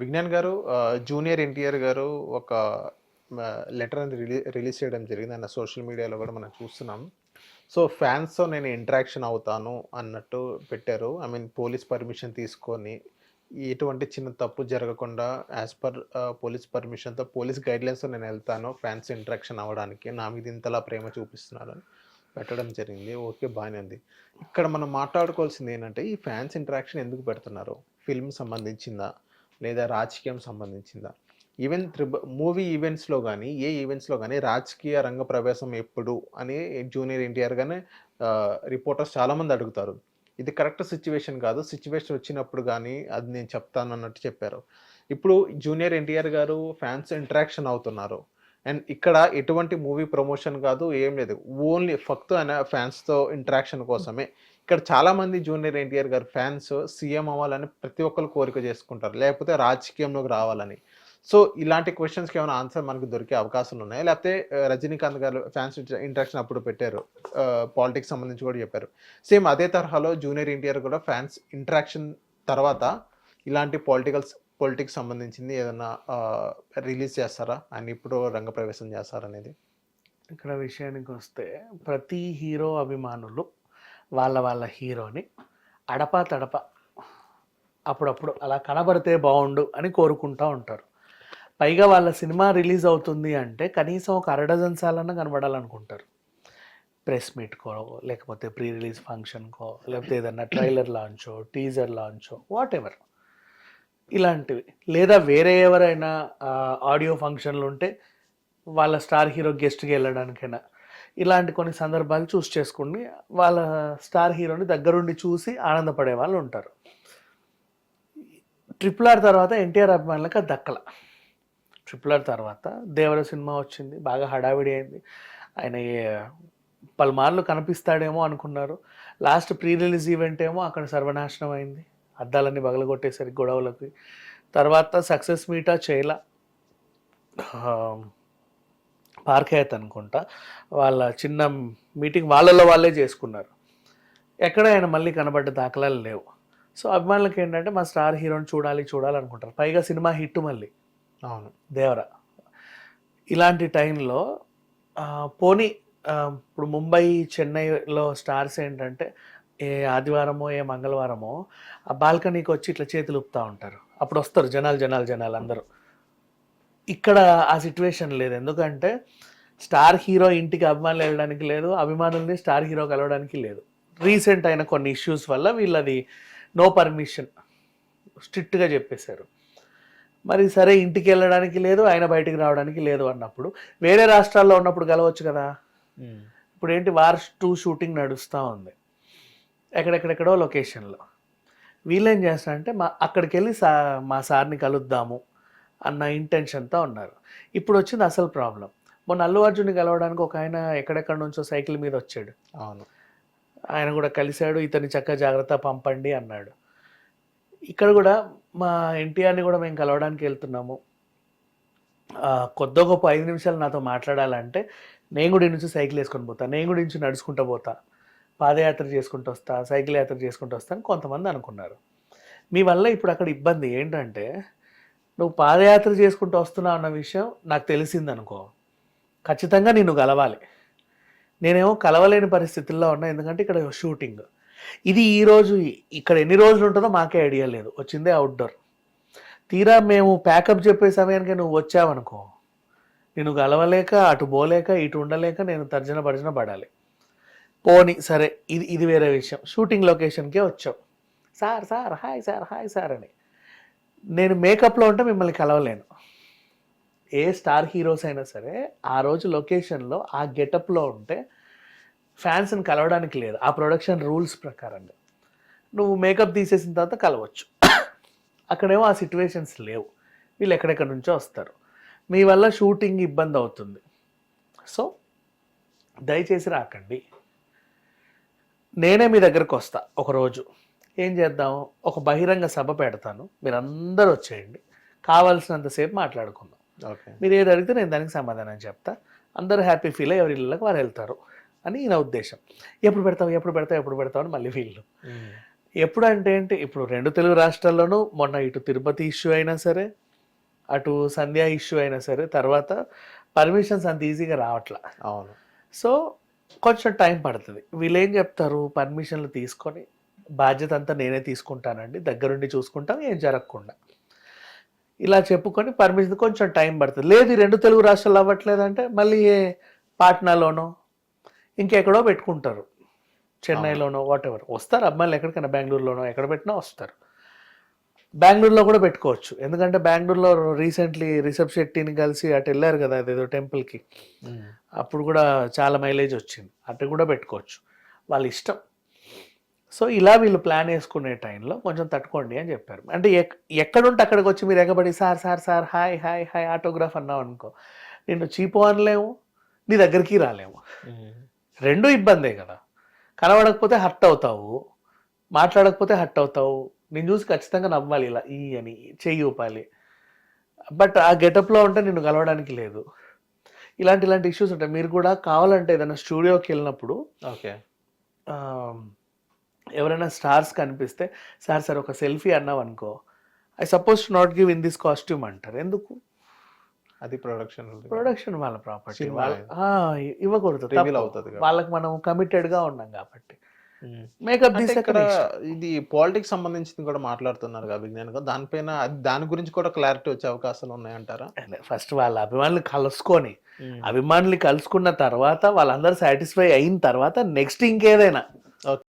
విజ్ఞాన్ గారు జూనియర్ ఎన్టీఆర్ గారు ఒక లెటర్ అనేది రిలీ రిలీజ్ చేయడం జరిగింది. అన్న సోషల్ మీడియాలో కూడా మనం చూస్తున్నాం. సో ఫ్యాన్స్తో నేను ఇంటరాక్షన్ అవుతాను అన్నట్టు పెట్టారు. ఐ మీన్ పోలీస్ పర్మిషన్ తీసుకొని ఎటువంటి చిన్న తప్పు జరగకుండా యాజ్ పర్ పోలీస్ పర్మిషన్తో పోలీస్ గైడ్లైన్స్తో నేను వెళ్తాను ఫ్యాన్స్ ఇంటరాక్షన్ అవ్వడానికి. నా మీద ఇంతలా ప్రేమ చూపిస్తున్నారని పెట్టడం జరిగింది. ఓకే బాగానే ఉంది. ఇక్కడ మనం మాట్లాడుకోవాల్సింది ఏంటంటే ఈ ఫ్యాన్స్ ఇంటరాక్షన్ ఎందుకు పెడుతున్నారు? ఫిల్మ్ సంబంధించిందా? లేదా రాజకీయం సంబంధించిందా? ఈవెన్ త్రిబ మూవీ ఈవెంట్స్లో కానీ ఏ ఈవెంట్స్లో కానీ రాజకీయ రంగ ప్రవేశం ఎప్పుడు అని జూనియర్ ఎన్టీఆర్ కానీ రిపోర్టర్స్ చాలామంది అడుగుతారు. ఇది కరెక్ట్ సిచ్యువేషన్ కాదు. సిచ్యువేషన్ వచ్చినప్పుడు కానీ అది నేను చెప్తాను అన్నట్టు చెప్పారు. ఇప్పుడు జూనియర్ ఎన్టీఆర్ గారు ఫ్యాన్స్ ఇంటరాక్షన్ అవుతున్నారు. అండ్ ఇక్కడ ఎటువంటి మూవీ ప్రమోషన్ కాదు ఏం లేదు. ఓన్లీ ఫక్త్ అనే ఫ్యాన్స్తో ఇంటరాక్షన్ కోసమే. ఇక్కడ చాలా మంది జూనియర్ ఎన్టీఆర్ గారు ఫ్యాన్స్ సీఎం అవ్వాలని ప్రతి ఒక్కరు కోరిక చేసుకుంటారు. లేకపోతే రాజకీయంలోకి రావాలని. సో ఇలాంటి క్వశ్చన్స్కి ఏమైనా ఆన్సర్ మనకు దొరికే అవకాశాలు ఉన్నాయి? లేకపోతే రజనీకాంత్ గారు ఫ్యాన్స్ ఇంటరాక్షన్ అప్పుడు పెట్టారు. పాలిటిక్స్ సంబంధించి కూడా చెప్పారు. సేమ్ అదే తరహాలో జూనియర్ ఎన్టీఆర్ కూడా ఫ్యాన్స్ ఇంటరాక్షన్ తర్వాత ఇలాంటి పొలిటికల్స్ పొలిటిక్స్ సంబంధించింది ఏదైనా రిలీజ్ చేస్తారా? అండ్ ఇప్పుడు రంగప్రవేశం చేస్తారనేది. ఇక్కడ విషయానికి వస్తే ప్రతి హీరో అభిమానులు వాళ్ళ వాళ్ళ హీరోని అడపా తడప అప్పుడప్పుడు అలా కనబడితే బాగుండు అని కోరుకుంటూ ఉంటారు. పైగా వాళ్ళ సినిమా రిలీజ్ అవుతుంది అంటే కనీసం ఒక అరడజన్ సార్లన్నా కనబడాలనుకుంటారు. ప్రెస్ మీట్కో లేకపోతే ప్రీ రిలీజ్ ఫంక్షన్కో లేకపోతే ఏదన్నా ట్రైలర్ లాంచో టీజర్ లాంచో వాట్ ఎవర్ ఇలాంటివి. లేదా వేరే ఎవరైనా ఆడియో ఫంక్షన్లు ఉంటే వాళ్ళ స్టార్ హీరో గెస్ట్కి వెళ్ళడానికైనా ఇలాంటి కొన్ని సందర్భాలు చూస్ చేసుకుని వాళ్ళ స్టార్ హీరోని దగ్గరుండి చూసి ఆనందపడే వాళ్ళు ఉంటారు. ట్రిపుల్ ఆర్ తర్వాత ఎన్టీఆర్ అభిమానులకు అది దక్కల. ట్రిపుల్ ఆర్ తర్వాత దేవర సినిమా వచ్చింది బాగా హడావిడి అయింది. ఆయన పలుమార్లు కనిపిస్తాడేమో అనుకున్నారు. లాస్ట్ ప్రీ రిలీజ్ ఈవెంట్ ఏమో అక్కడ సర్వనాశనం అయింది. అద్దాలన్నీ బగలగొట్టేసరికి గొడవలకి. తర్వాత సక్సెస్ మీటా చేయలా పార్కేయత్ అనుకుంటా వాళ్ళ చిన్న మీటింగ్ వాళ్ళలో వాళ్ళే చేసుకున్నారు. ఎక్కడ ఆయన మళ్ళీ కనబడ్డ దాఖలాలు లేవు. సో అభిమానులకి ఏంటంటే మా స్టార్ హీరోని చూడాలి చూడాలి అనుకుంటారు పైగా సినిమా హిట్ మళ్ళీ. అవును. దేవర. ఇలాంటి టైంలో పోనీ ఇప్పుడు ముంబై చెన్నైలో స్టార్స్ ఏంటంటే ఏ ఆదివారమో ఏ మంగళవారమో ఆ బాల్కనీకి వచ్చి ఇట్లా చేతులు ఊపుతూ ఉంటారు. అప్పుడు వస్తారు జనాలు జనాలు జనాలు అందరూ. ఇక్కడ ఆ సిచ్యువేషన్ లేదు. ఎందుకంటే స్టార్ హీరో ఇంటికి అభిమానులు వెళ్ళడానికి లేదు అభిమానుల్ని స్టార్ హీరో కలవడానికి లేదు. రీసెంట్ అయిన కొన్ని ఇష్యూస్ వల్ల వీళ్ళది నో పర్మిషన్ స్ట్రిక్ట్గా చెప్పేశారు. మరి సరే ఇంటికి వెళ్ళడానికి లేదు ఆయన బయటికి రావడానికి లేదు అన్నప్పుడు. వేరే రాష్ట్రాల్లో ఉన్నప్పుడు కలవచ్చు కదా? ఇప్పుడు ఏంటి? వార్ టూ షూటింగ్ నడుస్తూ ఉంది. ఎక్కడెక్కడెక్కడో లొకేషన్లో వీళ్ళేం చేస్తారంటే మా అక్కడికి వెళ్ళి సా మా సార్ని కలుద్దాము. అన్న ఇంటెన్షన్తో ఉన్నారు ఇప్పుడు వచ్చింది అసలు ప్రాబ్లం మొన్న అల్లు అర్జున్ని కలవడానికి ఒక ఆయన ఎక్కడెక్కడ నుంచో సైకిల్ మీద వచ్చాడు. అవును. ఆయన కూడా కలిశాడు ఇతని చక్క జాగ్రత్త పంపండి అన్నాడు. ఇక్కడ కూడా మా ఎన్టీఆర్ని కూడా మేము కలవడానికి వెళ్తున్నాము. కొద్ది గొప్ప ఐదు నిమిషాలు నాతో మాట్లాడాలంటే నేను కూడా నుంచి సైకిల్ వేసుకొని పోతా నేను కూడా నుంచి నడుచుకుంటూ పోతా పాదయాత్ర చేసుకుంటూ వస్తా సైకిల్ యాత్ర చేసుకుంటూ వస్తా అని కొంతమంది అనుకున్నారు. మీ వల్ల ఇప్పుడు అక్కడ ఇబ్బంది ఏంటంటే నువ్వు పాదయాత్ర చేసుకుంటూ వస్తున్నావు అన్న విషయం నాకు తెలిసిందనుకో. ఖచ్చితంగా నిన్ను కలవాలి. నేనేమో కలవలేని పరిస్థితుల్లో ఉన్నా ఎందుకంటే ఇక్కడ షూటింగ్. ఇది ఈరోజు ఇక్కడ ఎన్ని రోజులు ఉంటుందో మాకే ఐడియా లేదు. వచ్చిందే అవుట్డోర్. తీరా మేము ప్యాకప్ చెప్పే సమయానికి నువ్వు వచ్చావనుకో. నేను కలవలేక అటు పోలేక ఇటు ఉండలేక నేను తర్జన భర్జన పడాలి. పోని సరే ఇది ఇది వేరే విషయం. షూటింగ్ లొకేషన్కే వచ్చావు. Sir sir hi sir hi sir అని. నేను మేకప్లో ఉంటే మిమ్మల్ని కలవలేను. ఏ స్టార్ హీరోస్ అయినా సరే ఆ రోజు లొకేషన్లో ఆ గెటప్లో ఉంటే ఫ్యాన్స్ని కలవడానికి లేదు. ఆ ప్రొడక్షన్ రూల్స్ ప్రకారంగా. నువ్వు మేకప్ తీసేసిన తర్వాత కలవచ్చు. అక్కడేమో ఆ సిచ్యువేషన్స్ లేవు. వీళ్ళు ఎక్కడెక్కడి నుంచో వస్తారు. మీ వల్ల షూటింగ్ ఇబ్బంది అవుతుంది. సో దయచేసి రాకండి. నేనే మీ దగ్గరకు వస్తా ఒకరోజు. ఏం చేద్దాం? ఒక బహిరంగ సభ పెడతాను. మీరు అందరూ వచ్చేయండి కావాల్సినంతసేపు మాట్లాడుకుందాం. ఓకే. మీరు ఏది అడిగితే నేను దానికి సమాధానం చెప్తా. అందరూ హ్యాపీ ఫీల్ అయ్యి ఎవరి ఇళ్ళకి వారు వెళ్తారు అని నా ఉద్దేశం. ఎప్పుడు పెడతావు? ఎప్పుడు పెడతావు? ఎప్పుడు పెడతావు? అని మళ్ళీ వీళ్ళు. ఎప్పుడు అంటే ఏంటి? ఇప్పుడు రెండు తెలుగు రాష్ట్రాల్లోనూ మొన్న ఇటు తిరుపతి ఇష్యూ అయినా సరే అటు సంధ్యా ఇష్యూ అయినా సరే తర్వాత పర్మిషన్స్ అంత ఈజీగా రావట్లా. అవును. సో కొంచెం టైం పడుతుంది. వీళ్ళు ఏం చెప్తారు? పర్మిషన్లు తీసుకొని బాధ్యత అంతా నేనే తీసుకుంటానండి. దగ్గరుండి చూసుకుంటాం ఏం జరగకుండా. ఇలా చెప్పుకొని పర్మిషన్ కొంచెం టైం పడుతుంది. లేదు ఈ రెండు తెలుగు రాష్ట్రాలు అవ్వట్లేదంటే మళ్ళీ ఏ పాట్నాలోనో ఇంకెక్కడో పెట్టుకుంటారు. చెన్నైలోనో వాట్ ఎవర్ వస్తారు అమ్మాయిలు ఎక్కడికైనా బెంగళూరులోనో ఎక్కడ పెట్టినా వస్తారు. బెంగళూరులో కూడా పెట్టుకోవచ్చు. ఎందుకంటే బెంగళూరులో రీసెంట్లీ రిషబ్ శెట్టిని కలిసి అటు వెళ్ళారు కదా అదేదో టెంపుల్కి. అప్పుడు కూడా చాలా మైలేజ్ వచ్చింది. అటు కూడా పెట్టుకోవచ్చు. వాళ్ళ ఇష్టం. సో ఇలా వీళ్ళు ప్లాన్ వేసుకునే టైంలో కొంచెం తట్టుకోండి అని చెప్పారు. అంటే ఎక్ ఎక్కడుంటే అక్కడికి వచ్చి మీరు ఎగబడి sir sir sir hi hi hi autograph అన్నావు అనుకో నిన్ను చీపు అనలేము నీ దగ్గరికి రాలేము. రెండు ఇబ్బందే కదా. కనబడకపోతే హర్ట్ అవుతావు మాట్లాడకపోతే హర్ట్ అవుతావు నేను చూసి ఖచ్చితంగా నవ్వాలి ఇలా ఈ అని చెయ్యి ఊపాలి. బట్ ఆ గెటప్లో ఉంటే నిన్ను కలవడానికి లేదు. ఇలాంటి ఇలాంటి ఇష్యూస్ ఉంటాయి. మీరు కూడా కావాలంటే ఏదైనా స్టూడియోకి వెళ్ళినప్పుడు ఓకే. ఎవరైనా స్టార్స్ కనిపిస్తే సార్ సార్ ఒక సెల్ఫీ అన్నావు అనుకో I suppose not give in this costume అంటారు. ఎందుకు? అది ప్రొడక్షన్ ప్రొడక్షన్ వాళ్ళ ప్రాపర్టీ ఇవ్వకూడదు. వాళ్ళకి మనం కమిటెడ్గా ఉన్నాం కాబట్టి. మేకప్ ఇది పాలిటిక్స్ సంబంధించింది కూడా మాట్లాడుతున్నారు కదా విజ్ఞాన్ దానిపైన అది- దాని గురించి కూడా క్లారిటీ వచ్చే అవకాశాలు ఉన్నాయంటారా? ఫస్ట్ వాళ్ళ అభిమానులు కలుసుకొని అభిమానులు కలుసుకున్న తర్వాత వాళ్ళందరూ సాటిస్ఫై అయిన తర్వాత నెక్స్ట్ ఇంకేదైనా.